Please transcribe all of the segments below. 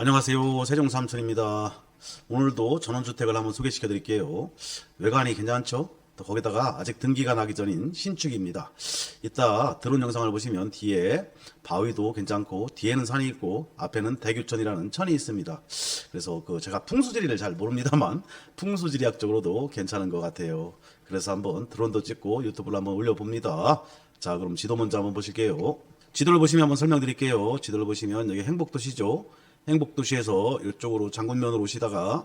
안녕하세요. 세종삼촌입니다. 오늘도 전원주택을 한번 소개시켜 드릴게요. 외관이 괜찮죠? 또 거기다가 아직 등기가 나기 전인 신축입니다. 이따 드론 영상을 보시면 뒤에 바위도 괜찮고 뒤에는 산이 있고 앞에는 대교천이라는 천이 있습니다. 그래서 그 제가 풍수지리를 잘 모릅니다만 풍수지리학적으로도 괜찮은 것 같아요. 그래서 한번 드론도 찍고 유튜브를 한번 올려봅니다. 자, 그럼 지도 먼저 한번 보실게요. 지도를 보시면 한번 설명드릴게요. 지도를 보시면 여기 행복도시죠. 행복도시에서 이쪽으로 장군면으로 오시다가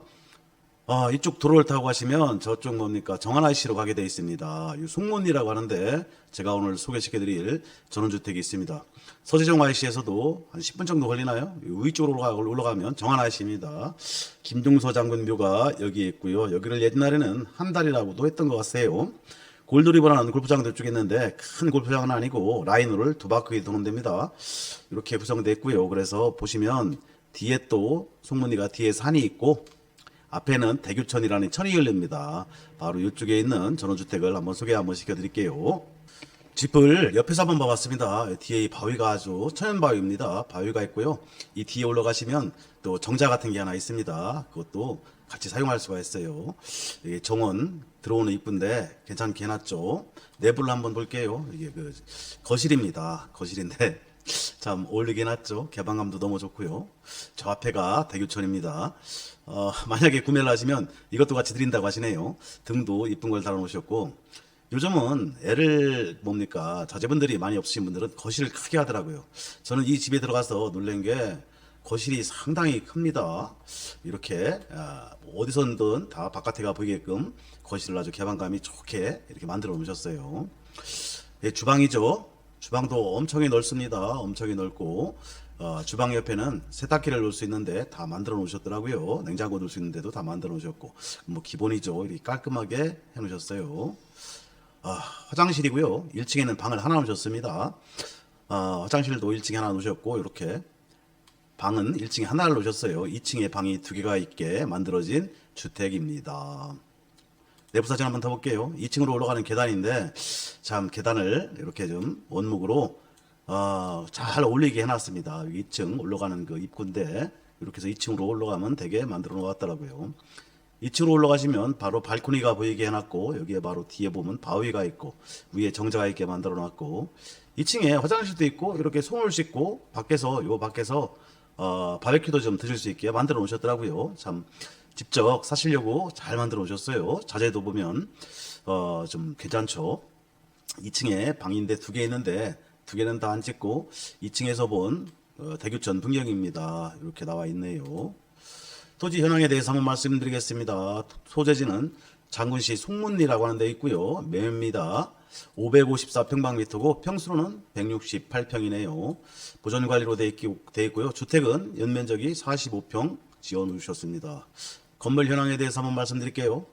아, 이쪽 도로를 타고 가시면 저쪽 뭡니까 정한아이시로 가게 돼 있습니다. 이 송문리라고 하는데 제가 오늘 소개시켜드릴 전원주택이 있습니다. 서재정 IC에서도 한 10분 정도 걸리나요? 이 위쪽으로 올라가- 올라가면 정한아이시입니다. 김종서 장군묘가 여기 있고요. 여기를 옛날에는 한 달이라고도 했던 것 같아요. 골드리버라는 골프장도 쭉 있는데 큰 골프장은 아니고 라인으로를 두 바퀴 도는 데입니다. 이렇게 구성되어 있고요. 그래서 보시면 뒤에 또 송문리가 뒤에 산이 있고 앞에는 대교천이라는 천이 열립니다. 바로 이쪽에 있는 전원주택을 한번 소개 한번 시켜드릴게요. 집을 옆에서 한번 봐봤습니다. 뒤에 이 바위가 아주 천연바위입니다. 바위가 있고요. 이 뒤에 올라가시면 또 정자 같은 게 하나 있습니다. 그것도 같이 사용할 수가 있어요. 이게 정원 들어오는 이쁜데 괜찮게 해놨죠. 내부를 한번 볼게요. 이게 그 거실입니다. 거실인데 참 어울리게 해놨죠. 개방감도 너무 좋고요. 저 앞에가 대교천입니다. 어, 만약에 구매를 하시면 이것도 같이 드린다고 하시네요. 등도 이쁜 걸 달아놓으셨고 요즘은 애를 뭡니까 자제분들이 많이 없으신 분들은 거실을 크게 하더라고요. 저는 이 집에 들어가서 놀란 게 거실이 상당히 큽니다. 이렇게 아, 어디선든 다 바깥에가 보이게끔 거실을 아주 개방감이 좋게 이렇게 만들어 놓으셨어요. 예, 주방이죠. 주방도 엄청이 넓습니다. 엄청이 넓고 어, 주방 옆에는 세탁기를 놓을 수 있는데 다 만들어 놓으셨더라고요. 냉장고 놓을 수 있는데도 다 만들어 놓으셨고 뭐 기본이죠. 이렇게 깔끔하게 해 놓으셨어요. 아, 화장실이고요. 1층에는 방을 하나 놓으셨습니다. 아, 화장실도 1층에 하나 놓으셨고 이렇게 방은 1층에 하나를 놓으셨어요. 2층에 방이 두 개가 있게 만들어진 주택입니다. 내부 사진 한번 더 볼게요. 2층으로 올라가는 계단인데 참 계단을 이렇게 좀 원목으로 어, 잘 올리게 해놨습니다. 2층 올라가는 그 입구인데 이렇게 해서 2층으로 올라가면 되게 만들어 놓았더라고요. 2층으로 올라가시면 바로 발코니가 보이게 해놨고 여기에 바로 뒤에 보면 바위가 있고 위에 정자가 있게 만들어 놨고 2층에 화장실도 있고 이렇게 손을 씻고 밖에서 요 밖에서 어, 바베큐도 좀 드실 수 있게 만들어 놓으셨더라고요. 참 직접 사시려고 잘 만들어 놓으셨어요. 자재도 보면 어, 좀 괜찮죠. 2층에 방인데 두 개 있는데 두 개는 다 안 찍고 2층에서 본 어, 대교천 풍경입니다. 이렇게 나와 있네요. 토지 현황에 대해서 한번 말씀드리겠습니다. 소재지는 장군시 송문리라고 하는 데 있고요. 매입니다. 554평방미터고 평수로는 168평이네요. 보전 관리로 돼, 있고요. 주택은 연면적이 45평 지어 놓으셨습니다. 건물 현황에 대해서 한번 말씀드릴게요.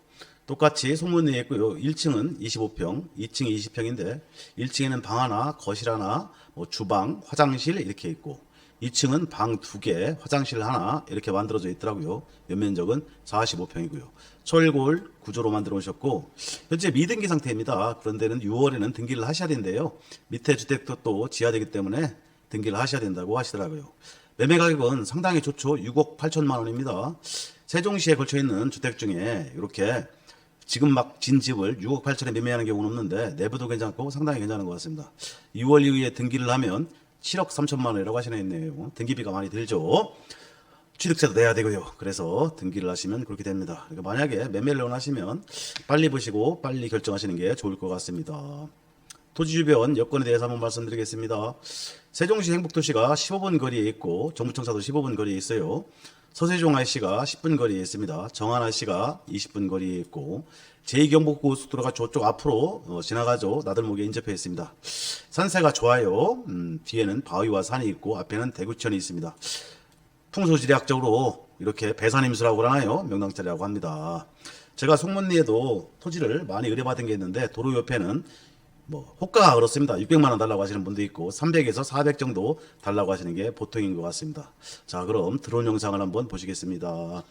똑같이 송문리에 있고요. 1층은 25평, 2층이 20평인데 1층에는 방 하나, 거실 하나, 뭐 주방, 화장실 이렇게 있고 2층은 방 두 개, 화장실 하나 이렇게 만들어져 있더라고요. 연면적은 45평이고요. 철골 구조로 만들어 오셨고 현재 미등기 상태입니다. 그런데는 6월에는 등기를 하셔야 된대요. 밑에 주택도 또 지하되기 때문에 등기를 하셔야 된다고 하시더라고요. 매매 가격은 상당히 좋죠. 6억 8천만 원입니다. 세종시에 걸쳐 있는 주택 중에 이렇게 지금 막 진 집을 6억 8천에 매매하는 경우는 없는데 내부도 괜찮고 상당히 괜찮은 것 같습니다. 6월 이후에 등기를 하면 7억 3천만 원이라고 하시네요. 등기비가 많이 들죠. 취득세도 내야 되고요. 그래서 등기를 하시면 그렇게 됩니다. 그러니까 만약에 매매를 원하시면 빨리 보시고 빨리 결정하시는 게 좋을 것 같습니다. 토지 주변 여건에 대해서 한번 말씀드리겠습니다. 세종시 행복도시가 15분 거리에 있고 정부청사도 15분 거리에 있어요. 서세종 IC가 10분 거리에 있습니다. 정안 IC가 20분 거리에 있고 제2경복고속도로가 저쪽 앞으로 어, 지나가죠. 나들목에 인접해 있습니다. 산세가 좋아요. 음, 뒤에는 바위와 산이 있고 앞에는 대구천이 있습니다. 풍소지리학적으로 이렇게 배산임수라고 그러나요? 명당자리라고 합니다. 제가 송문리에도 토지를 많이 의뢰받은 게 있는데 도로 옆에는 뭐 호가가 그렇습니다. 600만 원 달라고 하시는 분도 있고 300에서 400 정도 달라고 하시는 게 보통인 것 같습니다. 자, 그럼 드론 영상을 한번 보시겠습니다.